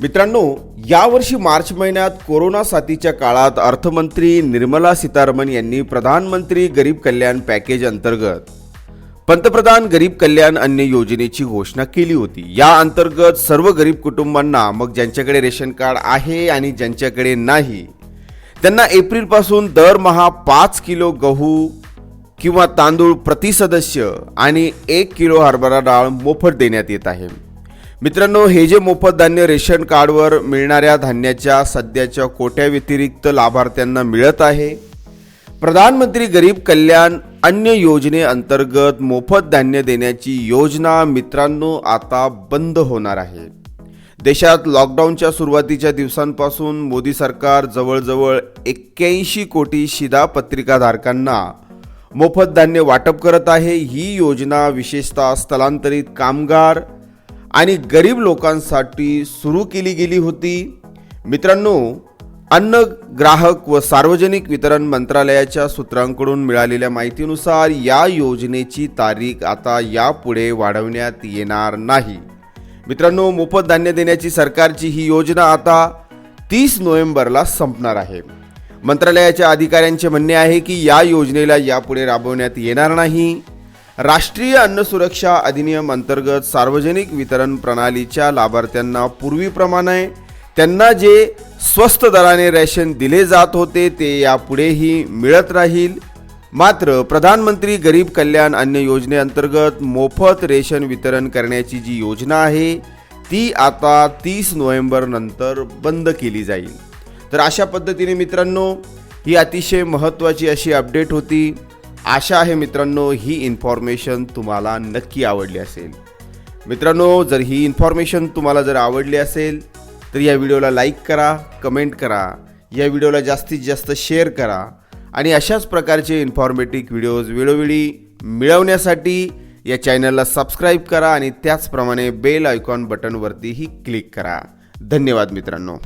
मित्रांनो यावर्षी मार्च महिन्यात कोरोना साथीच्या काळात अर्थमंत्री निर्मला सीतारामन यांनी प्रधानमंत्री गरीब कल्याण पॅकेज अंतर्गत पंतप्रधान गरीब कल्याण अन्न योजनेची घोषणा केली होती. या अंतर्गत सर्व गरीब कुटुंबांना मग ज्यांच्याकडे रेशन कार्ड आहे आणि ज्यांच्याकडे नाही त्यांना एप्रिलपासून दरमहा पाच किलो गहू किंवा तांदूळ प्रति सदस्य आणि एक किलो हरभरा डाळ मोफत देण्यात येत आहे. मित्रांनो हे जे मोफत धान्य रेशन कार्डवर मिळणाऱ्या धान्याच्या सध्याच्या कोट्याव्यतिरिक्त लाभार्थ्यांना मिळत आहे. प्रधानमंत्री गरीब कल्याण अन्य योजनेअंतर्गत मोफत धान्य देण्याची योजना मित्रांनो आता बंद होणार आहे. देशात लॉकडाऊनच्या सुरुवातीच्या दिवसांपासून मोदी सरकार जवळजवळ एक्क्याऐंशी कोटी शिधापत्रिकाधारकांना मोफत धान्य वाटप करत आहे. ही योजना विशेषतः स्थलांतरित कामगार आणि गरीब लोकांसाठी सुरू केली गेली होती. मित्रांनो अन्न ग्राहक व सार्वजनिक वितरण मंत्रालयाच्या सूत्रांकडून मिळालेल्या माहितीनुसार या योजनेची तारीख आता यापुढे वाढवण्यात येणार नाही. मित्रांनो मोफत धान्य देण्याची सरकारची ही योजना आता तीस नोव्हेंबरला संपणार आहे. मंत्रालयाच्या अधिकाऱ्यांचे म्हणणे आहे की या योजनेला यापुढे राबवण्यात येणार नाही. राष्ट्रीय अन्न सुरक्षा अधिनियम अंतर्गत सार्वजनिक वितरण प्रणालीच्या लाभार्थ्यांना पूर्वीप्रमाणे त्यांना जे स्वस्त दराने रेशन दिले जात होते ते यापुढेही मिळत राहील. मात्र प्रधानमंत्री गरीब कल्याण अन्न योजनेअंतर्गत मोफत रेशन वितरण करण्याची जी योजना आहे ती आता तीस नोव्हेंबर नंतर बंद केली जाईल. तर अशा पद्धतीने मित्रांनो ही अतिशय महत्त्वाची अशी अपडेट होती. आशा आहे मित्रांनो ही इन्फॉर्मेशन तुम्हाला नक्की आवडली असेल. मित्रांनो जर ही इन्फॉर्मेशन तुम्हाला जर आवडली असेल तर या व्हिडिओला लाईक करा कमेंट करा या व्हिडिओला जास्तीत जास्त शेअर करा आणि अशाच प्रकारचे इन्फॉर्मेटिव्ह व्हिडिओज वेळोवेळी मिळवण्यासाठी या चॅनलला सबस्क्राईब करा आणि त्याचप्रमाणे बेल आयकॉन बटनवरतीही क्लिक करा. धन्यवाद मित्रांनो.